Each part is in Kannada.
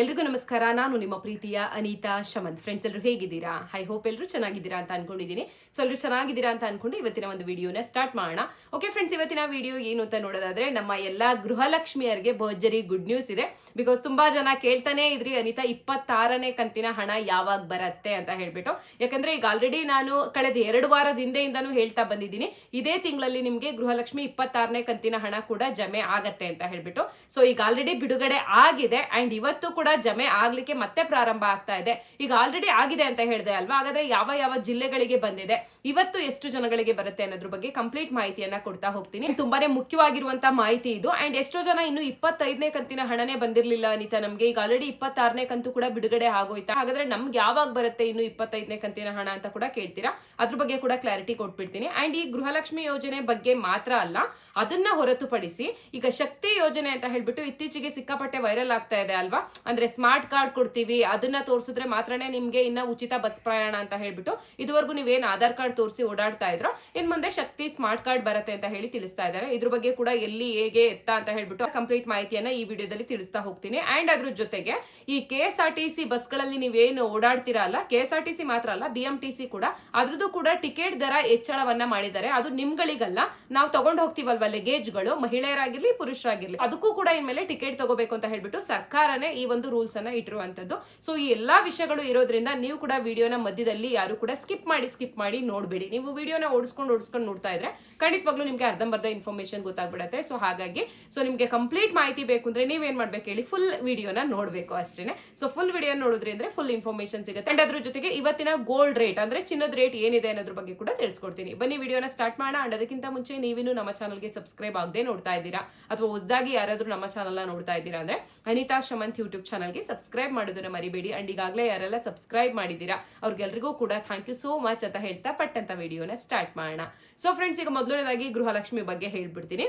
ಎಲ್ರಿಗೂ ನಮಸ್ಕಾರ. ನಾನು ನಿಮ್ಮ ಪ್ರೀತಿಯ ಅನಿತಾ ಶಮಂತ್ ಫ್ರೆಂಡ್ಸ್ ಎಲ್ಲರೂ ಹೇಗಿದ್ದೀರಾ? ಐ ಹೋಪ್ ಎಲ್ಲರೂ ಚೆನ್ನಾಗಿದ್ದೀರಾ ಅಂತ ಅನ್ಕೊಂಡಿದ್ದೀನಿ. ಸೊ ಎಲ್ಲರೂ ಚೆನ್ನಾಗಿದ್ದೀರಾ ಅಂತ ಅನ್ಕೊಂಡು ಇವತ್ತಿನ ಒಂದು ವಿಡಿಯೋನ ಸ್ಟಾರ್ಟ್ ಮಾಡೋಣ. ಓಕೆ ಫ್ರೆಂಡ್ಸ್ ಇವತ್ತಿನ ವಿಡಿಯೋ ಏನು ಅಂತ ನೋಡೋದಾದ್ರೆ, ನಮ್ಮ ಎಲ್ಲಾ ಗೃಹಲಕ್ಷ್ಮಿಯರಿಗೆ ಭರ್ಜರಿ ಗುಡ್ ನ್ಯೂಸ್ ಇದೆ. ಬಿಕಾಸ್ ತುಂಬಾ ಜನ ಕೇಳ್ತಾನೆ ಇದ್ರಿ, ಅನಿತಾ, ಇಪ್ಪತ್ತಾರನೇ ಕಂತಿನ ಹಣ ಯಾವಾಗ ಬರತ್ತೆ ಅಂತ ಹೇಳ್ಬಿಟ್ಟು. ಯಾಕಂದ್ರೆ ಈಗ ಆಲ್ರೆಡಿ ನಾನು ಕಳೆದ ಎರಡು ವಾರದ ಹಿಂದೆಯಿಂದಾನು ಹೇಳ್ತಾ ಬಂದಿದ್ದೀನಿ. ಇದೇ ತಿಂಗಳಲ್ಲಿ ನಿಮ್ಗೆ ಗೃಹಲಕ್ಷ್ಮಿ ಇಪ್ಪತ್ತಾರನೇ ಕಂತಿನ ಹಣ ಕೂಡ ಜಮೆ ಆಗತ್ತೆ ಅಂತ ಹೇಳ್ಬಿಟ್ಟು. ಸೊ ಈಗ ಆಲ್ರೆಡಿ ಬಿಡುಗಡೆ ಆಗಿದೆ. ಅಂಡ್ ಇವತ್ತು ಕೂಡ ಜಮೆ ಆಗ್ಲಿಕ್ಕೆ ಮತ್ತೆ ಪ್ರಾರಂಭ ಆಗ್ತಾ ಇದೆ. ಈಗ ಆಲ್ರೆಡಿ ಆಗಿದೆ ಅಂತ ಹೇಳಿದೆ ಅಲ್ವಾ? ಹಾಗಾದ್ರೆ ಯಾವ ಯಾವ ಜಿಲ್ಲೆಗಳಿಗೆ ಬಂದಿದೆ? ಇವತ್ತು ಎಷ್ಟು ಜನಗಳಿಗೆ ಬರುತ್ತೆ ಅನ್ನೋದ್ರ ಬಗ್ಗೆ ಕಂಪ್ಲೀಟ್ ಮಾಹಿತಿಯನ್ನ ಕೊಡ್ತಾ ಹೋಗ್ತೀನಿ. ತುಂಬಾನೇ ಮುಖ್ಯವಾಗಿರುವಂತ ಮಾಹಿತಿ ಇದು. ಅಂಡ್ ಎಷ್ಟೋ ಜನ ಇನ್ನು ಇಪ್ಪತ್ತೈದನೇ ಕಂತಿನ ಹಣನೇ ಬಂದಿರಲಿಲ್ಲ ಅನಿತಾ ನಮ್ಗೆ. ಈಗ ಆಲ್ರೆಡಿ ಇಪ್ಪತ್ತಾರನೇ ಕಂತು ಕೂಡ ಬಿಡುಗಡೆ ಆಗೋಯ್ತಾ? ಹಾಗಾದ್ರೆ ನಮ್ಗೆ ಯಾವಾಗ ಬರುತ್ತೆ ಇನ್ನು ಇಪ್ಪತ್ತೈದನೇ ಕಂತಿನ ಹಣ ಅಂತ ಕೂಡ ಕೇಳ್ತೀರಾ? ಅದ್ರ ಬಗ್ಗೆ ಕೂಡ ಕ್ಲಾರಿಟಿ ಕೊಟ್ಬಿಡ್ತೀನಿ. ಅಂಡ್ ಈ ಗೃಹಲಕ್ಷ್ಮಿ ಯೋಜನೆ ಬಗ್ಗೆ ಮಾತ್ರ ಅಲ್ಲ, ಅದನ್ನ ಹೊರತುಪಡಿಸಿ ಈಗ ಶಕ್ತಿ ಯೋಜನೆ ಅಂತ ಹೇಳ್ಬಿಟ್ಟು ಇತ್ತೀಚೆಗೆ ಸಿಕ್ಕಾಪಟ್ಟೆ ವೈರಲ್ ಆಗ್ತಾ ಇದೆ ಅಲ್ವಾ? ಅಂದ್ರೆ ಸ್ಮಾರ್ಟ್ ಕಾರ್ಡ್ ಕೊಡ್ತೀವಿ, ಅದನ್ನ ತೋರಿಸಿದ್ರೆ ಮಾತ್ರನೇ ನಿಮ್ಗೆ ಇನ್ನ ಉಚಿತ ಬಸ್ ಪ್ರಯಾಣ ಅಂತ ಹೇಳ್ಬಿಟ್ಟು ಇದುವರೆಗೂ ನೀವೇನು ಆಧಾರ್ ಕಾರ್ಡ್ ತೋರಿಸಿ ಓಡಾಡ್ತಾ ಇದ್ರೋ, ಇನ್ ಮುಂದೆ ಶಕ್ತಿ ಸ್ಮಾರ್ಟ್ ಕಾರ್ಡ್ ಬರುತ್ತೆ ಅಂತ ಹೇಳಿ ತಿಳಿಸ್ತಾ ಇದ್ದಾರೆ. ಇದ್ರ ಬಗ್ಗೆ ಕೂಡ ಎಲ್ಲಿ ಹೇಗೆ ಎತ್ತ ಅಂತ ಹೇಳ್ಬಿಟ್ಟು ಕಂಪ್ಲೀಟ್ ಮಾಹಿತಿಯನ್ನ ಈ ವಿಡಿಯೋದಲ್ಲಿ ತಿಳಿಸ್ತಾ ಹೋಗ್ತೀನಿ. ಅಂಡ್ ಅದ್ರ ಜೊತೆಗೆ ಈ K S R T C ಬಸ್ಗಳಲ್ಲಿ ನೀವೇನು ಓಡಾಡ್ತೀರಾ ಅಲ್ಲ K S R T C ಮಾತ್ರ ಅಲ್ಲ ಬಿ ಎಂ ಟಿ ಸಿ ಕೂಡ, ಅದ್ರದ್ದು ಕೂಡ ಟಿಕೆಟ್ ದರ ಹೆಚ್ಚಳವನ್ನ ಮಾಡಿದ್ದಾರೆ. ಅದು ನಿಮ್ಗಳಿಗಲ್ಲ, ನಾವು ತಗೊಂಡು ಹೋಗ್ತೀವಲ್ವಾ ಲಗೇಜ್ಗಳು ಮಹಿಳೆಯರಾಗಿರ್ಲಿ, ಪುರುಷರಾಗಿರ್ಲಿ, ಅದಕ್ಕೂ ಕೂಡ ಇನ್ಮೇಲೆ ಟಿಕೆಟ್ ತಗೋಬೇಕು ಅಂತ ಹೇಳ್ಬಿಟ್ಟು ಸರ್ಕಾರನೇ ಈ ರೂಲ್ಸ್ ಅನ್ನ ಇಟ್ಟಿರುವಂತದ್ದು. ಸೊ ಈ ಎಲ್ಲಾ ವಿಷಯಗಳು ಇರೋದ್ರಿಂದ ನೀವು ಕೂಡ ವಿಡಿಯೋನ ಮಧ್ಯದಲ್ಲಿ ಯಾರು ಕೂಡ ಸ್ಕಿಪ್ ಮಾಡಿ ಸ್ಕಿಪ್ ಮಾಡಿ ನೋಡ್ಬೇಡಿ. ನೀವು ವಿಡಿಯೋನ ಓಡಿಸ್ಕೊಂಡು ಓಡಿಸ್ಕೊಂಡು ನೋಡ್ತಾ ಇದ್ರೆ ಖಂಡಿತವಾಗ್ಲೂ ನಿಮ್ಗೆ ಅರ್ಧಂಬರ್ಧ ಇನ್ಫಾರ್ಮೇಶನ್ ಗೊತ್ತಾಗ್ಬಿಡತ್ತೆ. ಸೊ ಹಾಗಾಗಿ ಸೊ ನಿಮ್ಗೆ ಕಂಪ್ಲೀಟ್ ಮಾಹಿತಿ ಬೇಕು ಅಂದ್ರೆ ನೀವೇನ್ ಮಾಡ್ಬೇಕು ಹೇಳಿ ಫುಲ್ ವಿಡಿಯೋನ ನೋಡ್ಬೇಕು ಅಷ್ಟೇನೆ. ಸೊ ಫುಲ್ ವಿಡಿಯೋ ನೋಡಿದ್ರೆ ಅಂದ್ರೆ ಫುಲ್ ಇನ್ಫಾರ್ಮೇಶನ್ ಸಿಗುತ್ತೆ. ಅಂಡ್ ಅದ್ರ ಜೊತೆಗೆ ಇವತ್ತಿನ ಗೋಲ್ಡ್ ರೇಟ್ ಅಂದ್ರೆ ಚಿನ್ನದ ರೇಟ್ ಏನಿದೆ ಅನ್ನೋದ್ರ ಬಗ್ಗೆ ಕೂಡ ತಿಳಿಸ್ಕೊಡ್ತೀನಿ. ಬನ್ನಿ, ವಿಡಿಯೋನ ಸ್ಟಾರ್ಟ್ ಮಾಡೋಣ. ಅಂಡ್ ಅದಕ್ಕಿಂತ ಮುಂಚೆ ನೀವಿನ್ನು ನಮ್ಮ ಚಾನಲ್ಗೆ ಸಬ್ಸ್ಕ್ರೈಬ್ ಆಗದೆ ನೋಡ್ತಾ ಇದ್ದೀರಾ? ಅಥವಾ ಹೊಸದಾಗಿ ಯಾರಾದ್ರೂ ನಮ್ಮ ಚಾನಲ್ ನೋಡ್ತಾ ಇದ್ದೀರಾ ಅಂದ್ರೆ ಅನಿತಾ ಶಮಂತ್ ಯೂಟ್ಯೂಬ್ ಚಾನಲ್ಗೆ ಸಬ್ಸ್ಕ್ರೈಬ್ ಮಾಡೋದನ್ನ ಮರಿಬೇಡಿ. ಅಂಡ್ ಈಗಾಗಲೇ ಯಾರೆಲ್ಲ ಸಬ್ಸ್ಕ್ರೈಬ್ ಮಾಡಿದ್ದೀರಾ, ಅವ್ರಿಗೆಲ್ರಿಗೂ ಕೂಡ ಥ್ಯಾಂಕ್ ಯು ಸೋ ಮಚ್ ಅಂತ ಹೇಳ್ತಾ ಪಟ್ಟಂತ ವಿಡಿಯೋನ ಸ್ಟಾರ್ಟ್ ಮಾಡೋಣ. ಸೊ ಫ್ರೆಂಡ್ಸ್ ಈಗ ಮೊದಲನೇದಾಗಿ ಗೃಹಲಕ್ಷ್ಮಿ ಬಗ್ಗೆ ಹೇಳ್ಬಿಡ್ತೀನಿ.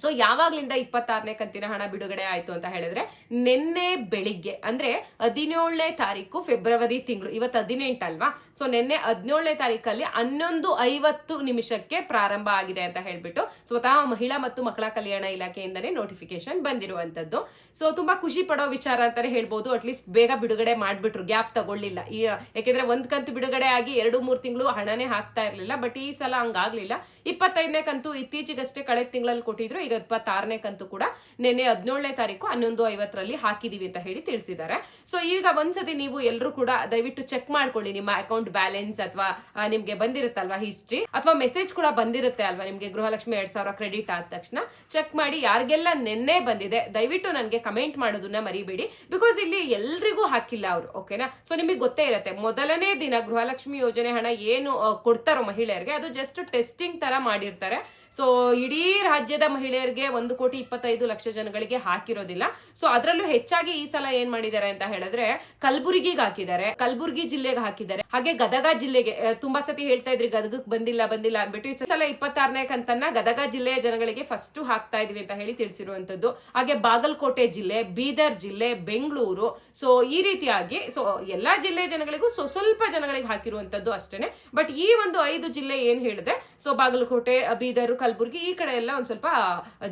ಸೊ ಯಾವಾಗ್ಲಿಂದ ಇಪ್ಪತ್ತಾರನೇ ಕಂತಿನ ಹಣ ಬಿಡುಗಡೆ ಆಯ್ತು ಅಂತ ಹೇಳಿದ್ರೆ, ನಿನ್ನೆ ಬೆಳಿಗ್ಗೆ, ಅಂದ್ರೆ ಹದಿನೇಳನೇ ತಾರೀಕು ಫೆಬ್ರವರಿ ತಿಂಗಳು, ಇವತ್ತು ಹದಿನೆಂಟಲ್ವಾ ಸೊ ನಿನ್ನೆ ಹದಿನೇಳನೇ ತಾರೀಕಲ್ಲಿ ಹನ್ನೊಂದು ಐವತ್ತು ನಿಮಿಷಕ್ಕೆ ಪ್ರಾರಂಭ ಆಗಿದೆ ಅಂತ ಹೇಳ್ಬಿಟ್ಟು ಸ್ವತಃ ಮಹಿಳಾ ಮತ್ತು ಮಕ್ಕಳ ಕಲ್ಯಾಣ ಇಲಾಖೆಯಿಂದನೇ ನೋಟಿಫಿಕೇಶನ್ ಬಂದಿರುವಂತದ್ದು ಸೊ ತುಂಬಾ ಖುಷಿ ಪಡೋ ವಿಚಾರ ಅಂತಾನೆ ಹೇಳ್ಬೋದು. ಅಟ್ಲೀಸ್ಟ್ ಬೇಗ ಬಿಡುಗಡೆ ಮಾಡ್ಬಿಟ್ರು, ಗ್ಯಾಪ್ ತಗೊಳ್ಳಿಲ್ಲ. ಈ ಯಾಕೆಂದ್ರೆ ಒಂದ್ ಕಂತು ಬಿಡುಗಡೆ ಆಗಿ ಎರಡು, ಮೂರು ತಿಂಗಳು ಹಣನೇ ಹಾಕ್ತಾ ಇರ್ಲಿಲ್ಲ. ಬಟ್ ಈ ಸಲ ಹಂಗಾಗ್ಲಿಲ್ಲ. ಇಪ್ಪತ್ತೈದನೇ ಕಂತು ಇತ್ತೀಚೆಗಷ್ಟೇ ಕಳೆದ ತಿಂಗಳಲ್ಲಿ ಕೊಟ್ಟಿದ್ರು. ಈಗ ಇಪ್ಪತ್ತಾರನೇ ಕಂತು ಕೂಡ ನಿನ್ನೆ ಹದಿನೇಳನೇ ತಾರೀಕು ಹನ್ನೊಂದು ಐವತ್ತರಲ್ಲಿ ಹಾಕಿದೀವಿ ಅಂತ ಹೇಳಿ ತಿಳಿಸಿದ್ದಾರೆ. ಸೊ ಈಗ ಒಂದ್ಸತಿ ನೀವು ಎಲ್ಲರೂ ಕೂಡ ದಯವಿಟ್ಟು ಚೆಕ್ ಮಾಡ್ಕೊಳ್ಳಿ ನಿಮ್ಮ ಅಕೌಂಟ್ ಬ್ಯಾಲೆನ್ಸ್ ಅಥವಾ ನಿಮ್ಗೆ ಬಂದಿರುತ್ತಲ್ವಾ ಹಿಸ್ಟ್ರಿ ಅಥವಾ ಮೆಸೇಜ್ ಕೂಡ ಬಂದಿರುತ್ತೆ ಅಲ್ವಾ? ನಿಮ್ಗೆ ಗೃಹಲಕ್ಷ್ಮಿ ಎರಡ್ ಸಾವಿರ ಕ್ರೆಡಿಟ್ ಆದ ತಕ್ಷಣ ಚೆಕ್ ಮಾಡಿ ಯಾರಿಗೆಲ್ಲ ನಿನ್ನೆ ಬಂದಿದೆ, ದಯವಿಟ್ಟು ನನಗೆ ಕಮೆಂಟ್ ಮಾಡೋದನ್ನ ಮರಿಬೇಡಿ. ಬಿಕಾಸ್ ಇಲ್ಲಿ ಎಲ್ರಿಗೂ ಹಾಕಿಲ್ಲ ಅವರು ಓಕೆನಾ ಸೊ ನಿಮಗೆ ಗೊತ್ತೇ ಇರುತ್ತೆ, ಮೊದಲನೇ ದಿನ ಗೃಹಲಕ್ಷ್ಮಿ ಯೋಜನೆ ಹಣ ಏನು ಕೊಡ್ತಾರೋ ಮಹಿಳೆಯರಿಗೆ, ಅದು ಜಸ್ಟ್ ಟೆಸ್ಟಿಂಗ್ ತರ ಮಾಡಿರ್ತಾರೆ. ಸೊ ಇಡೀ ರಾಜ್ಯದ ಮಹಿಳೆಯರಿಗೆ ಒಂದು ಕೋಟಿ ಇಪ್ಪತ್ತೈದು ಲಕ್ಷ ಜನಗಳಿಗೆ ಹಾಕಿರೋದಿಲ್ಲ. ಸೊ ಅದರಲ್ಲೂ ಹೆಚ್ಚಾಗಿ ಈ ಸಲ ಏನ್ ಮಾಡಿದ್ದಾರೆ ಅಂತ ಹೇಳಿದ್ರೆ ಕಲಬುರಗಿಗೆ ಹಾಕಿದ್ದಾರೆ, ಕಲಬುರಗಿ ಜಿಲ್ಲೆಗೆ ಹಾಕಿದ್ದಾರೆ. ಹಾಗೆ ಗದಗ ಜಿಲ್ಲೆಗೆ ತುಂಬಾ ಸತಿ ಹೇಳ್ತಾ ಇದ್ರಿ ಗದಗಕ್ಕೆ ಬಂದಿಲ್ಲ ಬಂದಿಲ್ಲ ಅನ್ಬಿಟ್ಟು ಈ ಸಲ ಇಪ್ಪತ್ತಾರನೇ ಕಂತನ್ನ ಗದಗ ಜಿಲ್ಲೆಯ ಜನಗಳಿಗೆ ಫಸ್ಟ್ ಹಾಕ್ತಾ ಇದೀವಿ ಅಂತ ಹೇಳಿ ತಿಳಿಸಿರುವಂತದ್ದು. ಹಾಗೆ ಬಾಗಲಕೋಟೆ ಜಿಲ್ಲೆ, ಬೀದರ್ ಜಿಲ್ಲೆ, ಬೆಂಗಳೂರು ಸೊ ಈ ರೀತಿಯಾಗಿ ಸೊ ಎಲ್ಲಾ ಜಿಲ್ಲೆಯ ಜನಗಳಿಗೂ ಸ್ವಲ್ಪ ಜನಗಳಿಗೆ ಹಾಕಿರುವಂತದ್ದು ಅಷ್ಟೇನೆ. ಬಟ್ ಈ ಒಂದು ಐದು ಜಿಲ್ಲೆ ಏನ್ ಹೇಳಿದೆ ಸೊ ಬಾಗಲಕೋಟೆ, ಬೀದರ್, ಕಲಬುರಗಿ ಈ ಕಡೆ ಎಲ್ಲ ಒಂದ್ ಸ್ವಲ್ಪ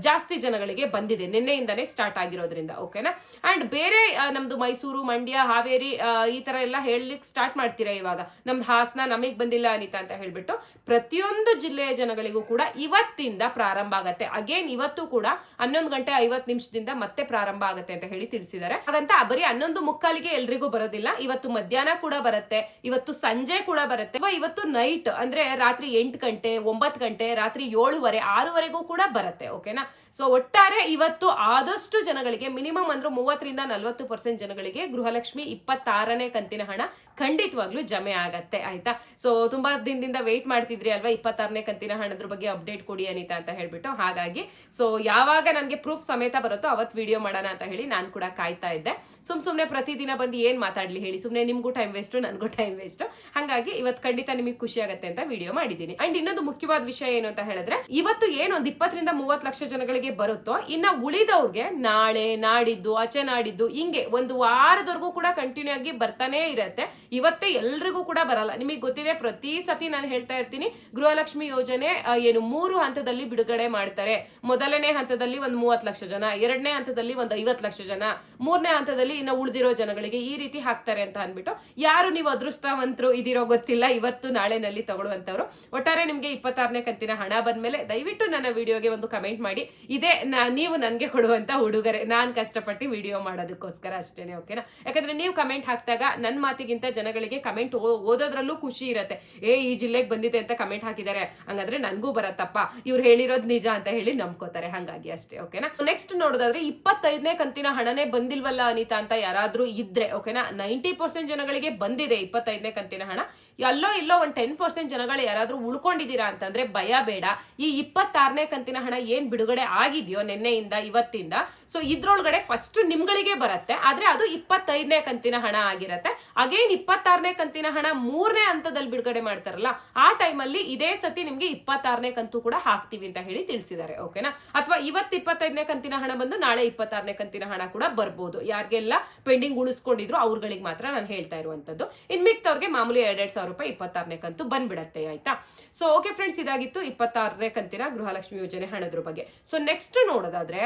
ಜಾಸ್ತಿ ಜನಗಳಿಗೆ ಬಂದಿದೆ. ನಿನ್ನೆಯಿಂದಾನೇ ಸ್ಟಾರ್ಟ್ ಆಗಿರೋದ್ರಿಂದ ಓಕೆನಾ ಅಂಡ್ ಬೇರೆ ನಮ್ದು ಮೈಸೂರು, ಮಂಡ್ಯ, ಹಾವೇರಿ ಈ ತರ ಎಲ್ಲ ಹೇಳಲಿಕ್ಕೆ ಸ್ಟಾರ್ಟ್ ಮಾಡ್ತೀರಾ ಇವಾಗ? ನಮ್ದು ಹಾಸನ ನಮಗ್ ಬಂದಿಲ್ಲ ಅನಿತಾ ಅಂತ ಹೇಳ್ಬಿಟ್ಟು ಪ್ರತಿಯೊಂದು ಜಿಲ್ಲೆಯ ಜನಗಳಿಗೂ ಕೂಡ ಇವತ್ತಿಂದ ಪ್ರಾರಂಭ ಆಗತ್ತೆ. ಅಗೇನ್ ಇವತ್ತು ಕೂಡ ಹನ್ನೊಂದು ಗಂಟೆ ಐವತ್ತು ನಿಮಿಷದಿಂದ ಮತ್ತೆ ಪ್ರಾರಂಭ ಆಗತ್ತೆ ಅಂತ ಹೇಳಿ ತಿಳಿಸಿದ್ದಾರೆ. ಹಾಗಂತ ಬರೀ ಹನ್ನೊಂದು ಮುಕ್ಕಾಲಿಗೆ ಎಲ್ರಿಗೂ ಬರೋದಿಲ್ಲ. ಇವತ್ತು ಮಧ್ಯಾಹ್ನ ಕೂಡ ಬರುತ್ತೆ. ಇವತ್ತು ಸಂಜೆ ಕೂಡ ಬರುತ್ತೆ. ಇವತ್ತು ನೈಟ್ ಅಂದ್ರೆ ರಾತ್ರಿ ಎಂಟು ಗಂಟೆ, ಒಂಬತ್ತು ಗಂಟೆ, ರಾತ್ರಿ ಏಳುವರೆ, ಆರೂವರೆಗೂ ಕೂಡ ಬರುತ್ತೆ ಓಕೆನಾ? ಸೊ ಒಟ್ಟಾರೆ ಇವತ್ತು ಆದಷ್ಟು ಜನಗಳಿಗೆ, ಮಿನಿಮಮ್ ಅಂದ್ರೆ ಮೂವತ್ತರಿಂದ ನಲ್ವತ್ತು ಪರ್ಸೆಂಟ್ ಜನಗಳಿಗೆ ಗೃಹಲಕ್ಷ್ಮಿ ಇಪ್ಪತ್ತಾರನೇ ಕಂತಿನ ಹಣ ಖಂಡಿತವಾಗ್ಲೂ ಜಮೆ ಆಗತ್ತೆ, ಆಯ್ತಾ? ಸೊ ತುಂಬಾ ದಿನದಿಂದ ವೆಯ್ಟ್ ಮಾಡ್ತಿದ್ರಿ ಅಲ್ವಾ ಇಪ್ಪತ್ತಾರನೇ ಕಂತಿನ ಹಣದ್ರ ಬಗ್ಗೆ ಅಪ್ಡೇಟ್ ಕೊಡಿ ಅನಿತಾ ಅಂತ ಹೇಳ್ಬಿಟ್ಟು, ಹಾಗಾಗಿ ಸೊ ಯಾವಾಗ ನನಗೆ ಪ್ರೂಫ್ ಸಮೇತ ಬರುತ್ತೋ ಅವತ್ ವಿಡಿಯೋ ಮಾಡೋಣ ಅಂತ ಹೇಳಿ ನಾನು ಕೂಡ ಕಾಯ್ತಾ ಇದ್ದೆ. ಸುಮ್ ಸುಮ್ನೆ ಪ್ರತಿದಿನ ಬಂದು ಏನ್ ಮಾತಾಡ್ಲಿ ಹೇಳಿ? ಸುಮ್ನೆ ನಿಮ್ಗೂ ಟೈಮ್ ವೇಸ್ಟ್ ನನಗೂ ಟೈಮ್ ವೇಸ್ಟ್ ಹಾಗಾಗಿ ಇವತ್ತು ಖಂಡಿತ ನಿಮಗೆ ಖುಷಿ ಆಗುತ್ತೆ ಅಂತ ವಿಡಿಯೋ ಮಾಡಿದ್ದೀನಿ. ಅಂಡ್ ಇನ್ನೊಂದು ಮುಖ್ಯವಾದ ವಿಷಯ ಏನು ಅಂತ ಹೇಳಿದ್ರೆ, ಇವತ್ತು ಏನೊಂದು ಇಪ್ಪತ್ತರಿಂದ ಮೂವತ್ತು ಲಕ್ಷ ಜನಗಳಿಗೆ ಬರುತ್ತೋ, ಇನ್ನ ಉಳಿದವ್ರಿಗೆ ನಾಳೆ ನಾಡಿದ್ದು, ಆಚೆ ನಾಡಿದ್ದು, ಹಿಂಗೆ ಒಂದು ವಾರದವರೆಗೂ ಕೂಡ ಕಂಟಿನ್ಯೂ ಆಗಿ ಬರ್ತಾನೆ ಇರತ್ತೆ. ಇವತ್ತೇ ಎಲ್ರಿಗೂ ಕೂಡ ಬರಲ್ಲ. ನಿಮಗೆ ಗೊತ್ತಿದೆ ಪ್ರತಿ ಸತಿ ನಾನು ಹೇಳ್ತಾ ಇರ್ತೀನಿ, ಗೃಹಲಕ್ಷ್ಮಿ ಯೋಜನೆ ಏನು ಮೂರು ಹಂತದಲ್ಲಿ ಬಿಡುಗಡೆ ಮಾಡ್ತಾರೆ. ಮೊದಲನೇ ಹಂತದಲ್ಲಿ ಒಂದು ಮೂವತ್ತು ಲಕ್ಷ ಜನ, ಎರಡನೇ ಹಂತದಲ್ಲಿ ಒಂದು ಐವತ್ತು ಲಕ್ಷ ಜನ, ಮೂರನೇ ಹಂತದಲ್ಲಿ ಇನ್ನ ಉಳಿದಿರೋ ಜನಗಳಿಗೆ ಈ ರೀತಿ ಹಾಕ್ತಾರೆ ಅಂತ ಅನ್ಬಿಟ್ಟು ಯಾರು ನೀವು ಅದೃಷ್ಟವಂತರು ಇದಿರೋ ಗೊತ್ತಿಲ್ಲ, ಇವತ್ತು ನಾಳೆನಲ್ಲಿ ತಗೊಳ್ಳುವಂತವ್ರು. ಒಟ್ಟಾರೆ ನಿಮ್ಗೆ ಇಪ್ಪತ್ತಾರನೇ ಕಂತಿನ ಹಣ ಬಂದ್ಮೇಲೆ ದಯವಿಟ್ಟು ನನ್ನ ವಿಡಿಯೋಗೆ ಒಂದು ಕಮೆಂಟ್ ಮಾಡಿ. ಇದೇ ನೀವು ನನಗೆ ಕೊಡುವಂತ ಉಡುಗೊರೆ. ನಾನು ಕಷ್ಟಪಟ್ಟು ವಿಡಿಯೋ ಮಾಡೋದಕ್ಕೋಸ್ಕರ ಅಷ್ಟೇನೆ ಓಕೆನಾ ಯಾಕಂದ್ರೆ ನೀವು ಕಮೆಂಟ್ ಹಾಕಿದಾಗ ನನ್ನ ಮಾತಿಗಿಂತ ಜನಗಳಿಗೆ ಕಮೆಂಟ್ ಓದೋದ್ರಲ್ಲೂ ಖುಷಿ ಇರತ್ತೆ. ಏ, ಈ ಜಿಲ್ಲೆಗೆ ಬಂದಿದೆ ಅಂತ ಕಮೆಂಟ್ ಹಾಕಿದ್ದಾರೆ. ಹಂಗಾದ್ರೆ ನನಗೂ ಬರತ್ತಪ್ಪ. ಇವ್ರು ಹೇಳಿರೋದು ನಿಜ ಅಂತ ಹೇಳಿ ನಂಬ್ಕೋತಾರೆ. ಹಂಗಾಗಿ ಅಷ್ಟೇ ಓಕೆನಾ ನೆಕ್ಸ್ಟ್ ನೋಡೋದಾದ್ರೆ ಇಪ್ಪತ್ತೈದನೇ ಕಂತಿನ ಹಣನೇ ಬಂದಿಲ್ವಲ್ಲ ಅನಿತಾ ಅಂತ ಯಾರಾದ್ರೂ ಇದ್ರೆ ಓಕೆನಾ ನೈಂಟಿ ಪರ್ಸೆಂಟ್ ಜನಗಳಿಗೆ ಬಂದಿದೆ ಇಪ್ಪತ್ತೈದನೇ ಕಂತಿನ ಹಣ. ಎಲ್ಲೋ ಇಲ್ಲೋ ಒಂದು ಟೆನ್ ಪರ್ಸೆಂಟ್ ಜನಗಳು ಯಾರಾದ್ರೂ ಉಳ್ಕೊಂಡಿದ್ದೀರಾ ಅಂತಂದ್ರೆ ಭಯ ಬೇಡ. ಈ ಇಪ್ಪತ್ತಾರನೇ ಕಂತಿನ ಹಣ ಏನ್ ಬಿಡುಗಡೆ ಆಗಿದೆಯೋ ನಿನ್ನೆಯಿಂದ, ಇವತ್ತಿಂದ. ಸೊ ಇದ್ರೊಳಗಡೆ ಫಸ್ಟ್ ನಿಮ್ಗಳಿಗೆ ಬರುತ್ತೆ. ಆದ್ರೆ ಅದು ಇಪ್ಪತ್ತೈದನೇ ಕಂತಿನ ಹಣ ಆಗಿರತ್ತೆ. ಅಗೇನ್ ಇಪ್ಪತ್ತಾರನೇ ಕಂತಿನ ಹಣ ಮೂರನೇ ಹಂತದಲ್ಲಿ ಬಿಡುಗಡೆ ಮಾಡ್ತಾರಲ್ಲ, ಆ ಟೈಮಲ್ಲಿ ಇದೇ ಸತಿ ನಿಮ್ಗೆ ಇಪ್ಪತ್ತಾರನೇ ಕಂತು ಕೂಡ ಹಾಕ್ತೀವಿ ಅಂತ ಹೇಳಿ ತಿಳಿಸಿದ್ದಾರೆ ಓಕೆನಾ ಅಥವಾ ಇವತ್ತು ಇಪ್ಪತ್ತೈದನೇ ಕಂತಿನ ಹಣ ಬಂದು ನಾಳೆ ಇಪ್ಪತ್ತಾರನೇ ಕಂತಿನ ಹಣ ಕೂಡ ಬರ್ಬೋದು. ಯಾರಿಗೆಲ್ಲ ಪೆಂಡಿಂಗ್ ಉಳಿಸ್ಕೊಂಡಿದ್ರು ಅವ್ರಗಳಿಗೆ ಮಾತ್ರ ನಾನು ಹೇಳ್ತಾ ಇರುವಂತದ್ದು. ಇನ್ ಮಿಕ್ತವ್ರಿಗೆ ಮಾಮೂಲಿ ಎರಡೆರಡು ಸಾವಿರ ರೂಪಾಯಿ ಇಪ್ಪತ್ತಾರನೇ ಕಂತು ಬಂದ್ಬಿಡತ್ತೆ, ಆಯ್ತಾ? ಸೊ ಓಕೆ ಫ್ರೆಂಡ್ಸ್ ಇದಾಗಿತ್ತು. ಇಪ್ಪತ್ತಾರನೇ ಕಂತಿನ ಗೃಹಲಕ್ಷ್ಮಿ ಯೋಜನೆ ಹಣದ್ರ ಬಗ್ಗೆ ಸೊ ನೆಕ್ಸ್ಟ್ ನೋಡೋದಾದ್ರೆ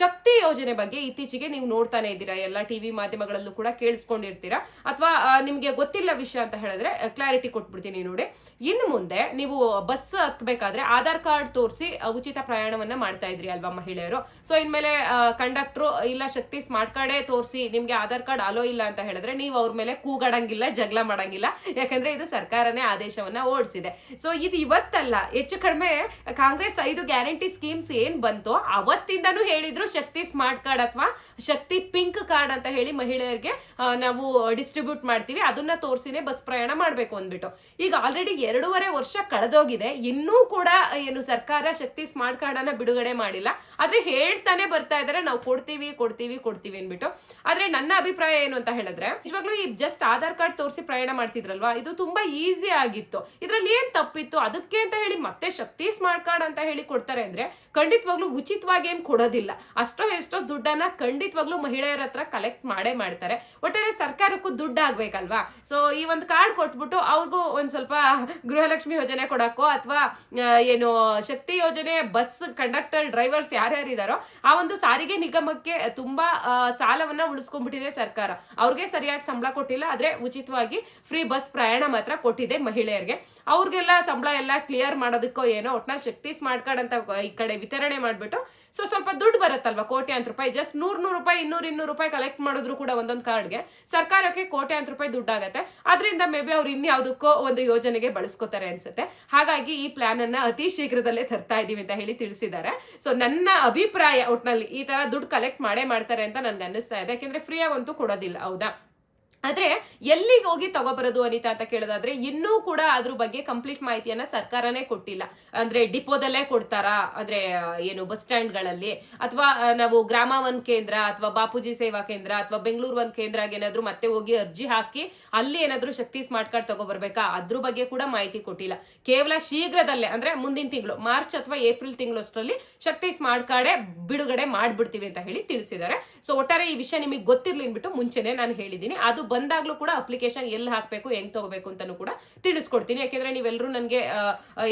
ಶಕ್ತಿ ಯೋಜನೆ ಬಗ್ಗೆ ಇತ್ತೀಚೆಗೆ ನೀವು ನೋಡ್ತಾನೆ ಇದ್ದೀರಾ, ಎಲ್ಲ ಟಿವಿ ಮಾಧ್ಯಮಗಳಲ್ಲೂ ಕೂಡ ಕೇಳಿಸ್ಕೊಂಡಿರ್ತೀರಾ? ಅಥವಾ ನಿಮ್ಗೆ ಗೊತ್ತಿಲ್ಲ ವಿಷಯ ಅಂತ ಹೇಳಿದ್ರೆ ಕ್ಲಾರಿಟಿ ಕೊಟ್ಬಿಡ್ತೀನಿ ನೋಡಿ. ಇನ್ನು ಮುಂದೆ ನೀವು ಬಸ್ ಹತ್ಬೇಕಾದ್ರೆ ಆಧಾರ್ ಕಾರ್ಡ್ ತೋರಿಸಿ ಉಚಿತ ಪ್ರಯಾಣವನ್ನ ಮಾಡ್ತಾ ಇದ್ರಿ ಅಲ್ವಾ ಮಹಿಳೆಯರು? ಸೊ ಇನ್ಮೇಲೆ ಕಂಡಕ್ಟ್ರು ಇಲ್ಲ ಶಕ್ತಿ ಸ್ಮಾರ್ಟ್ ಕಾರ್ಡೇ ತೋರಿಸಿ ನಿಮ್ಗೆ ಆಧಾರ್ ಕಾರ್ಡ್ ಅಲೋ ಇಲ್ಲ ಅಂತ ಹೇಳಿದ್ರೆ ನೀವು ಅವ್ರ ಮೇಲೆ ಕೂಗಾಡಂಗಿಲ್ಲ, ಜಗಳ ಮಾಡಂಗಿಲ್ಲ. ಯಾಕಂದ್ರೆ ಇದು ಸರ್ಕಾರನೇ ಆದೇಶವನ್ನ ಓಡಿಸಿದೆ. ಸೊ ಇದು ಇವತ್ತಲ್ಲ, ಹೆಚ್ಚು ಕಡಿಮೆ ಕಾಂಗ್ರೆಸ್ ಐದು ಗ್ಯಾರಂಟಿ ಸ್ಕೀಮ್ಸ್ ಏನ್ ಬಂತೋ ಅವತ್ತಿಂದನು ಹೇಳಿದ್ರು ಶಕ್ತಿ ಸ್ಮಾರ್ಟ್ ಕಾರ್ಡ್ ಅಥವಾ ಶಕ್ತಿ ಪಿಂಕ್ ಕಾರ್ಡ್ ಅಂತ ಹೇಳಿ ಮಹಿಳೆಯರಿಗೆ ನಾವು ಡಿಸ್ಟ್ರಿಬ್ಯೂಟ್ ಮಾಡ್ತೀವಿ. ಅದನ್ನ ತೋರಿಸಿನೇ ಬಸ್ ಪ್ರಯಾಣ ಮಾಡ್ಬೇಕು ಅಂದ್ಬಿಟ್ಟು. ಈಗ ಆಲ್ರೆಡಿ ಎರಡೂವರೆ ವರ್ಷ ಕಳೆದೋಗಿದೆ. ಇನ್ನೂ ಕೂಡ ಏನು ಸರ್ಕಾರ ಶಕ್ತಿ ಸ್ಮಾರ್ಟ್ ಕಾರ್ಡ್ ಅನ್ನ ಬಿಡುಗಡೆ ಮಾಡಿಲ್ಲ. ಆದ್ರೆ ಹೇಳ್ತಾನೆ ಬರ್ತಾ ಇದಾರೆ, ನಾವು ಕೊಡ್ತೀವಿ ಕೊಡ್ತೀವಿ ಕೊಡ್ತೀವಿ ಅನ್ಬಿಟ್ಟು ಆದ್ರೆ ನನ್ನ ಅಭಿಪ್ರಾಯ ಏನು ಅಂತ ಹೇಳಿದ್ರೆ ನಿಜವಾಗ್ಲೂ ಈ ಜಸ್ಟ್ ಆಧಾರ್ ಕಾರ್ಡ್ ತೋರಿಸಿ ಪ್ರಯಾಣ ಮಾಡ್ತಿದ್ರಲ್ವಾ? ಇದು ತುಂಬಾ ಈಸಿ ಆಗಿತ್ತು. ಇದ್ರಲ್ಲಿ ಏನ್ ತಪ್ಪಿತ್ತು? ಅದಕ್ಕೆ ಅಂತ ಹೇಳಿ ಮತ್ತೆ ಶಕ್ತಿ ಸ್ಮಾರ್ಟ್ ಕಾರ್ಡ್ ಅಂತ ಹೇಳಿ ಕೊಡ್ತಾರೆ ಅಂದ್ರೆ ಖಂಡಿತವಾಗ್ಲೂ ಉಚಿತವಾಗಿ ಏನ್ ಕೊಡೋದಿಲ್ಲ. ಅಷ್ಟೋ ಎಷ್ಟೋ ದುಡ್ಡನ್ನ ಖಂಡಿತವಾಗ್ಲೂ ಮಹಿಳೆಯರ ಹತ್ರ ಕಲೆಕ್ಟ್ ಮಾಡೇ ಮಾಡ್ತಾರೆ. ಒಟ್ಟಾರೆ ಸರ್ಕಾರಕ್ಕೂ ದುಡ್ಡು ಆಗ್ಬೇಕಲ್ವಾ? ಸೊ ಈ ಒಂದು ಕಾರ್ಡ್ ಕೊಟ್ಬಿಟ್ಟು ಅವ್ರಿಗೂ ಒಂದ್ ಸ್ವಲ್ಪ ಗೃಹಲಕ್ಷ್ಮಿ ಯೋಜನೆ ಕೊಡಕ್ಕೋ ಅಥವಾ ಏನು ಶಕ್ತಿ ಯೋಜನೆ ಬಸ್ ಕಂಡಕ್ಟರ್ ಡ್ರೈವರ್ಸ್ ಯಾರ್ಯಾರಿದಾರೋ ಆ ಒಂದು ಸಾರಿಗೆ ನಿಗಮಕ್ಕೆ ತುಂಬಾ ಸಾಲವನ್ನ ಉಳಿಸ್ಕೊಂಡ್ಬಿಟ್ಟಿದೆ ಸರ್ಕಾರ. ಅವ್ರಿಗೆ ಸರಿಯಾಗಿ ಸಂಬಳ ಕೊಟ್ಟಿಲ್ಲ, ಆದ್ರೆ ಉಚಿತವಾಗಿ ಫ್ರೀ ಬಸ್ ಪ್ರಯಾಣ ಮಾತ್ರ ಕೊಟ್ಟಿದೆ ಮಹಿಳೆಯರಿಗೆ. ಅವ್ರಿಗೆಲ್ಲ ಸಂಬಳ ಎಲ್ಲ ಕ್ಲಿಯರ್ ಮಾಡೋದಕ್ಕೋ ಏನೋ ಒಟ್ನಲ್ಲಿ ಶಕ್ತಿ ಸ್ಮಾರ್ಟ್ ಕಾರ್ಡ್ ಅಂತ ಈ ಕಡೆ ವಿತರಣೆ ಮಾಡ್ಬಿಟ್ಟು ಸೊ ಸ್ವಲ್ಪ ದುಡ್ಡು ಬರುತ್ತಲ್ವಾ ಕೋಟ್ಯಾಂತರ ರೂಪಾಯಿ? ಜಸ್ಟ್ ನೂರ್ ನೂರು ರೂಪಾಯಿ, ಇನ್ನೂರ್ ಇನ್ನೂರು ರೂಪಾಯಿ ಕಲೆಕ್ಟ್ ಮಾಡಿದ್ರು ಕೂಡ ಒಂದೊಂದು ಕಾರ್ಡ್ಗೆ ಸರ್ಕಾರಕ್ಕೆ ಕೋಟ್ಯಾಂತರ ರೂಪಾಯಿ ದುಡ್ಡಾಗತ್ತೆ. ಅದರಿಂದ ಮೇ ಬಿ ಅವ್ರು ಇನ್ಯಾವುದಕ್ಕೋ ಒಂದು ಯೋಜನೆಗೆ ಬಳಸ್ಕೋತಾರೆ ಅನ್ಸುತ್ತೆ. ಹಾಗಾಗಿ ಈ ಪ್ಲಾನ್ ಅನ್ನ ಅತಿ ಶೀಘ್ರದಲ್ಲೇ ತರ್ತಾ ಇದೀವಿ ಅಂತ ಹೇಳಿ ತಿಳಿಸಿದ್ದಾರೆ. ಸೊ ನನ್ನ ಅಭಿಪ್ರಾಯ ಒಟ್ನಲ್ಲಿ ಈ ತರ ದುಡ್ಡು ಕಲೆಕ್ಟ್ ಮಾಡೇ ಮಾಡ್ತಾರೆ ಅಂತ ನನ್ಗೆ ಅನ್ನಿಸ್ತಾ ಇದೆ. ಯಾಕೆಂದ್ರೆ ಫ್ರೀ ಆಗಂತೂ ಕೊಡೋದಿಲ್ಲ. ಹೌದಾ? ಆದ್ರೆ ಎಲ್ಲಿಗೆ ಹೋಗಿ ತಗೋಬರೋದು ಅನಿತಾ ಅಂತ ಕೇಳೋದಾದ್ರೆ ಇನ್ನೂ ಕೂಡ ಅದ್ರ ಬಗ್ಗೆ ಕಂಪ್ಲೀಟ್ ಮಾಹಿತಿಯನ್ನ ಸರ್ಕಾರನೇ ಕೊಟ್ಟಿಲ್ಲ. ಅಂದ್ರೆ ಡಿಪೋದಲ್ಲೇ ಕೊಡ್ತಾರಾ? ಅಂದ್ರೆ ಏನು ಬಸ್ ಸ್ಟ್ಯಾಂಡ್ಗಳಲ್ಲಿ? ಅಥವಾ ನಾವು ಗ್ರಾಮ ಒಂದ್ ಕೇಂದ್ರ ಅಥವಾ ಬಾಪೂಜಿ ಸೇವಾ ಕೇಂದ್ರ ಅಥವಾ ಬೆಂಗಳೂರು ಒಂದ್ ಕೇಂದ್ರ ಏನಾದ್ರು ಮತ್ತೆ ಹೋಗಿ ಅರ್ಜಿ ಹಾಕಿ ಅಲ್ಲಿ ಏನಾದ್ರು ಶಕ್ತಿ ಸ್ಮಾರ್ಟ್ ಕಾರ್ಡ್ ತಗೋಬರ್ಬೇಕಾ? ಅದ್ರ ಬಗ್ಗೆ ಕೂಡ ಮಾಹಿತಿ ಕೊಟ್ಟಿಲ್ಲ. ಕೇವಲ ಶೀಘ್ರದಲ್ಲೇ, ಅಂದ್ರೆ ಮುಂದಿನ ತಿಂಗಳು, ಮಾರ್ಚ್ ಅಥವಾ ಏಪ್ರಿಲ್ ತಿಂಗಳು ಅಷ್ಟರಲ್ಲಿ ಶಕ್ತಿ ಸ್ಮಾರ್ಟ್ ಕಾರ್ಡೇ ಬಿಡುಗಡೆ ಮಾಡ್ಬಿಡ್ತೀವಿ ಅಂತ ಹೇಳಿ ತಿಳಿಸಿದ್ದಾರೆ. ಸೊ, ಒಟ್ಟಾರೆ ಈ ವಿಷಯ ನಿಮಗೆ ಗೊತ್ತಿರ್ಲಿ ಅಂದ್ಬಿಟ್ಟು ಮುಂಚೆನೆ ನಾನು ಹೇಳಿದ್ದೀನಿ. ಅದು ಬಂದಾಗ್ಲೂ ಕೂಡ ಅಪ್ಲಿಕೇಶನ್ ಎಲ್ಲಿ ಹಾಕಬೇಕು, ಹೆಂಗ್ ತಗೋಬೇಕು ಅಂತಾನು ಕೂಡ ತಿಳಿಸ್ಕೊಡ್ತೀನಿ. ಯಾಕೆಂದ್ರೆ ನೀವೆಲ್ಲರೂ ನನಗೆ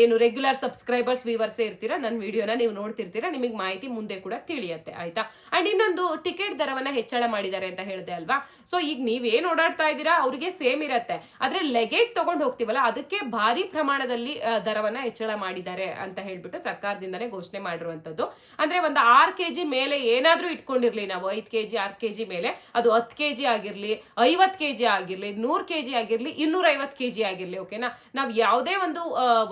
ಏನು ರೆಗ್ಯುಲರ್ ಸಬ್ಸ್ಕ್ರೈಬರ್ಸ್ ವ್ಯೂವರ್ಸ್ ಇರ್ತೀರಾ ನನ್ನ ವಿಡಿಯೋನ ನೀವು ನೋಡ್ತಿರ್ತೀರಾ, ನಿಮಗೆ ಮಾಹಿತಿ ಮುಂದೆ ಕೂಡ ತಿಳಿಯುತ್ತೆ, ಆಯ್ತಾ? ಅಂಡ್ ಇನ್ನೊಂದು ಟಿಕೆಟ್ ದರವನ್ನ ಹೆಚ್ಚಳ ಮಾಡಿದ್ದಾರೆ ಅಂತ ಹೇಳಿದೆ ಅಲ್ವಾ? ಸೊ ಈಗ ನೀವೇನ್ ಓಡಾಡ್ತಾ ಇದ್ದೀರಾ, ಅವರಿಗೆ ಸೇಮ್ ಇರತ್ತೆ. ಆದ್ರೆ ಲೆಗೇಜ್ ತಗೊಂಡು ಹೋಗ್ತೀವಲ್ಲ, ಅದಕ್ಕೆ ಭಾರಿ ಪ್ರಮಾಣದಲ್ಲಿ ದರವನ್ನ ಹೆಚ್ಚಳ ಮಾಡಿದ್ದಾರೆ ಅಂತ ಹೇಳ್ಬಿಟ್ಟು ಸರ್ಕಾರದಿಂದನೇ ಘೋಷಣೆ ಮಾಡಿರುವಂತದ್ದು ಅಂದ್ರೆ ಒಂದು ಆರ್ ಕೆಜಿ ಮೇಲೆ ಏನಾದ್ರೂ ಇಟ್ಕೊಂಡಿರ್ಲಿ ನಾವು, ಐದ್ ಕೆಜಿ, ಆರ್ ಕೆಜಿ ಮೇಲೆ, ಅದು ಹತ್ತು ಕೆಜಿ ಆಗಿರ್ಲಿ ಐವತ್ ಆಗಿರಲಿ ಆಗಿರ್ಲಿ, ನೂರ್ ಕೆಜಿ ಆಗಿರ್ಲಿ ಇನ್ನೂರ ಐವತ್ ಕೆಜಿ ಆಗಿರ್ಲಿ ಓಕೆನಾ ನಾವ್ ಯಾವುದೇ ಒಂದು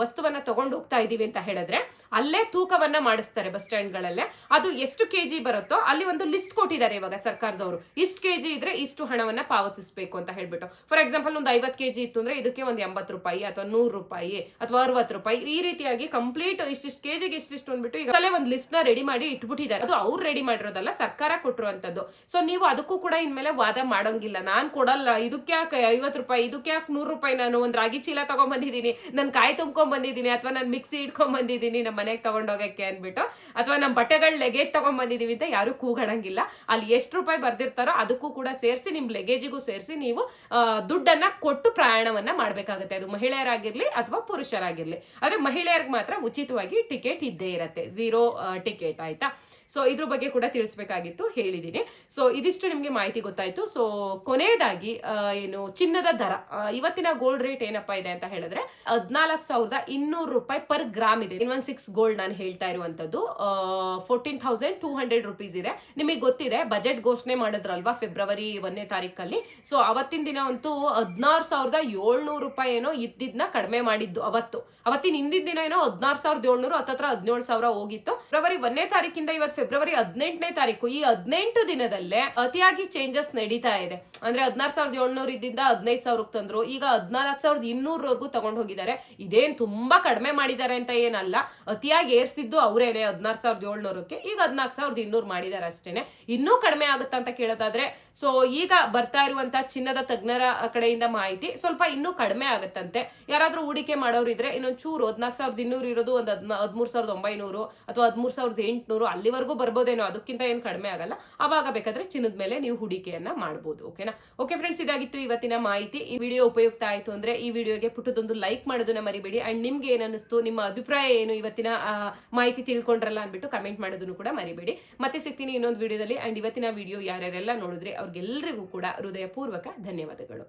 ವಸ್ತುವನ್ನ ತಗೊಂಡು ಹೋಗ್ತಾ ಇದೀವಿ ಅಂತ ಹೇಳಿದ್ರೆ ಅಲ್ಲೇ ತೂಕವನ್ನ ಮಾಡಿಸ್ತಾರೆ ಬಸ್ ಸ್ಟ್ಯಾಂಡ್ಗಳಲ್ಲೇ. ಅದು ಎಷ್ಟು ಕೆಜಿ ಬರುತ್ತೋ ಅಲ್ಲಿ ಒಂದು ಲಿಸ್ಟ್ ಕೊಟ್ಟಿದ್ದಾರೆ ಇವಾಗ ಸರ್ಕಾರದವರು. ಇಷ್ಟು ಕೆಜಿ ಇದ್ರೆ ಇಷ್ಟು ಹಣವನ್ನ ಪಾವತಿಸಬೇಕು ಅಂತ ಹೇಳ್ಬಿಟ್ಟು. ಫಾರ್ ಎಕ್ಸಾಂಪಲ್ ಒಂದು ಐವತ್ ಕೆಜಿ ಇತ್ತು ಅಂದ್ರೆ ಇದಕ್ಕೆ ಒಂದು ಎಂಬತ್ತು ರೂಪಾಯಿ ಅಥವಾ ನೂರು ರೂಪಾಯಿ ಅಥವಾ ಅರವತ್ತು ರೂಪಾಯಿ ಈ ರೀತಿಯಾಗಿ ಕಂಪ್ಲೀಟ್ ಇಷ್ಟಿಷ್ಟು ಕೆಜಿಗೆ ಇಷ್ಟಿಷ್ಟು ಅಂದ್ಬಿಟ್ಟು ಈಗ ಅಲ್ಲೇ ಒಂದು ಲಿಸ್ಟ್ನ ರೆಡಿ ಮಾಡಿ ಇಟ್ಬಿಟ್ಟಿದ್ದಾರೆ. ಅದು ಅವ್ರು ರೆಡಿ ಮಾಡಿರೋದಲ್ಲ ಸರ್ಕಾರ ಕೊಟ್ಟಿರುವಂತದ್ದು. ಸೊ ನೀವು ಅದಕ್ಕೂ ಕೂಡ ಇನ್ಮೇಲೆ ವಾದ ಮಾಡೋಂಗಿಲ್ಲ. ನಾನ್ ಕೊಡಲ್ಲ. ಇದಕ್ಕೆ ಯಾಕೆ ಐವತ್ತು ರೂಪಾಯಿ? ಇದಕ್ಕೆ ಯಾಕೆ ನೂರು ರೂಪಾಯಿ ನಾನು ಒಂದು ರಾಗಿ ಚೀಲ ತಗೊಂಡ್ ನನ್ನ ನಾನು ಕಾಯಿ ತುಂಬ್ಕೊಂಡ್ ಬಂದಿದ್ದೀನಿ ಅಥವಾ ನಾನು ಮಿಕ್ಸಿ ಇಟ್ಕೊಂಡ್ ಬಂದಿದ್ದೀನಿ ನಮ್ಮ ಮನೆಗೆ ತಗೊಂಡೋಗಕ್ಕೆ ಅಂದ್ಬಿಟ್ಟು? ಅಥವಾ ನಮ್ಮ ಬಟ್ಟೆಗಳ ಲಗೇಜ್ ತಗೊಂಡ್ ಬಂದಿದೀವಿ ಅಂತ ಯಾರು ಕೂಗಡಂಗಿಲ್ಲ ಅಲ್ಲಿ ಎಷ್ಟು ರೂಪಾಯಿ ಬರ್ದಿರ್ತಾರೋ ಅದಕ್ಕೂ ಕೂಡ ಸೇರಿಸಿ ನಿಮ್ಮ ಲಗೇಜಿಗೂ ಸೇರಿಸಿ ನೀವು ದುಡ್ಡನ್ನು ಕೊಟ್ಟು ಪ್ರಯಾಣವನ್ನ ಮಾಡಬೇಕಾಗುತ್ತೆ. ಅದು ಮಹಿಳೆಯರಾಗಿರಲಿ ಅಥವಾ ಪುರುಷರಾಗಿರಲಿ. ಆದರೆ ಮಹಿಳೆಯರಿಗೆ ಮಾತ್ರ ಉಚಿತವಾಗಿ ಟಿಕೆಟ್ ಇದ್ದೇ ಇರುತ್ತೆ. ಝೀರೋ ಟಿಕೆಟ್ ಆಯಿತಾ? ಸೊ ಇದ್ರ ಬಗ್ಗೆ ಕೂಡ ತಿಳಿಸ್ಬೇಕಾಗಿತ್ತು, ಹೇಳಿದೀನಿ. ಸೊ ಇದಿಷ್ಟು ನಿಮಗೆ ಮಾಹಿತಿ ಗೊತ್ತಾಯಿತು. ಸೊ ಕೊನೆಯದಾಗಿ ಏನು, ಚಿನ್ನದ ದರ. ಇವತ್ತಿನ ಗೋಲ್ಡ್ ರೇಟ್ ಏನಪ್ಪಾ ಇದೆ ಅಂತ ಹೇಳಿದ್ರೆ, ಹದಿನಾಲ್ಕು ಸಾವಿರದ ಇನ್ನೂರು ರೂಪಾಯಿ ಪರ್ ಗ್ರಾಮ್ ಇದೆ. ಇನ್ ಒನ್ ಸಿಕ್ಸ್ ಗೋಲ್ಡ್ ನಾನು ಹೇಳ್ತಾ ಇರುವಂತದ್ದು fourteen thousand two hundred rupees ಇದೆ. ನಿಮಗೆ ಗೊತ್ತಿದೆ ಬಜೆಟ್ ಘೋಷಣೆ ಮಾಡಿದ್ರಲ್ವಾ ಫೆಬ್ರವರಿ ಒಂದನೇ ತಾರೀಕಲ್ಲಿ? ಸೊ ಅವತ್ತಿನ ದಿನ ಅಂತೂ ಹದಿನಾರು ಸಾವಿರದ ಏಳ್ನೂರು ರೂಪಾಯಿ ಏನೋ ಇದ್ದಿದ್ನ ಕಡಿಮೆ ಮಾಡಿದ್ದು ಅವತ್ತು. ಅವತ್ತಿನ ಹಿಂದಿನ ದಿನ ಏನೋ ಹದಿನಾರು ಸಾವಿರದ ಏಳ್ನೂರು, ಹತ್ತತ್ರ ಹದಿನೇಳು ಸಾವಿರ ಹೋಗಿತ್ತು. ಫೆಬ್ರವರಿ ಒಂದನೇ ತಾರೀಕಿಂದ ಇವತ್ತು ಫೆಬ್ರವರಿ ಹದಿನೆಂಟನೇ ತಾರೀಕು. ಈ ಹದಿನೆಂಟು ದಿನದಲ್ಲೇ ಅತಿಯಾಗಿ ಚೇಂಜಸ್ ನಡೀತಾ ಇದೆ. ಅಂದ್ರೆ ಹದಿನಾರು ಸಾವಿರದ ಏಳ್ನೂರು ಇದ್ದಿಂದ ಹದಿನೈದು ಸಾವಿರಕ್ಕೆ ತಂದ್ರು. ಈಗ ಹದಿನಾಲ್ಕು ಸಾವಿರದ ಇನ್ನೂರವರೆಗೂ ತಗೊಂಡು ಹೋಗಿದ್ದಾರೆ. ಇದೇನು ತುಂಬಾ ಕಡಿಮೆ ಮಾಡಿದ್ದಾರೆ ಅಂತ ಏನಲ್ಲ. ಅತಿಯಾಗಿ ಏರ್ಸಿದ್ದು ಅವರೇನೆ ಹದಿನಾರು ಸಾವಿರದ ಏಳ್ನೂರಕ್ಕೆ. ಈಗ ಹದಿನಾಲ್ಕು ಸಾವಿರದ ಇನ್ನೂರು ಮಾಡಿದ್ದಾರೆ ಅಷ್ಟೇನೆ. ಇನ್ನೂ ಕಡಿಮೆ ಆಗುತ್ತಾ ಅಂತ ಕೇಳೋದಾದ್ರೆ, ಸೊ ಈಗ ಬರ್ತಾ ಇರುವಂತಹ ಚಿನ್ನದ ತಜ್ಞರ ಕಡೆಯಿಂದ ಮಾಹಿತಿ ಸ್ವಲ್ಪ ಇನ್ನೂ ಕಡಿಮೆ ಆಗುತ್ತಂತೆ. ಯಾರಾದ್ರೂ ಹೂಡಿಕೆ ಮಾಡೋರು ಇದ್ರೆ ಇನ್ನೊಂದ್ ಚೂರು ಹದಿನಾಲ್ಕು ಸಾವಿರದ ಇನ್ನೂರು ಇರೋದು ಒಂದು ಹದ್ನ, ಹದಿಮೂರು ಸಾವಿರದ ಒಂಬೈನೂರು ಅಥವಾ ಹದಿಮೂರು ಸಾವಿರದ ಎಂಟುನೂರು ಅಲ್ಲಿವರೆಗೂ ಬರ್ಬೋದೇನೋ ಅದಕ್ಕಿಂತ ಏನು ಕಡಿಮೆ ಆಗಲ್ಲ. ಅವಾಗ ಬೇಕಾದ್ರೆ ಚಿನ್ನದ ಮೇಲೆ ನೀವು ಹೂಡಿಕೆಯನ್ನ ಮಾಡ್ಬೋದು. ಓಕೆನಾ? ಓಕೆ ಫ್ರೆಂಡ್ಸ್ ಇದಾಗಿತ್ತು ಇವತ್ತಿನ ಮಾಹಿತಿ. ಈ ವಿಡಿಯೋ ಉಪಯುಕ್ತ ಆಯಿತು ಅಂದ್ರೆ ಈ ವಿಡಿಯೋಗೆ ಪುಟ್ಟದೊಂದು ಲೈಕ್ ಮಾಡೋದನ್ನ ಮರಿಬೇಡಿ. ಅಂಡ್ ನಿಮ್ಗೆ ಏನನ್ನಿಸ್ತು, ನಿಮ್ಮ ಅಭಿಪ್ರಾಯ ಏನು ಇವತ್ತಿನ ಮಾಹಿತಿ ತಿಳ್ಕೊಂಡ್ರಲ್ಲ ಅಂದ್ಬಿಟ್ಟು ಕಮೆಂಟ್ ಮಾಡೋದನ್ನು ಕೂಡ ಮರಿಬೇಡಿ. ಮತ್ತೆ ಸಿಗ್ತೀನಿ ಇನ್ನೊಂದು ವಿಡಿಯೋದಲ್ಲಿ ಅಂಡ್ ಇವತ್ತಿನ ವಿಡಿಯೋ ಯಾರ್ಯಾರೆಲ್ಲ ನೋಡಿದ್ರೆ ಅವ್ರಿಗೆಲ್ಲರಿಗೂ ಕೂಡ ಹೃದಯಪೂರ್ವಕ ಧನ್ಯವಾದಗಳು.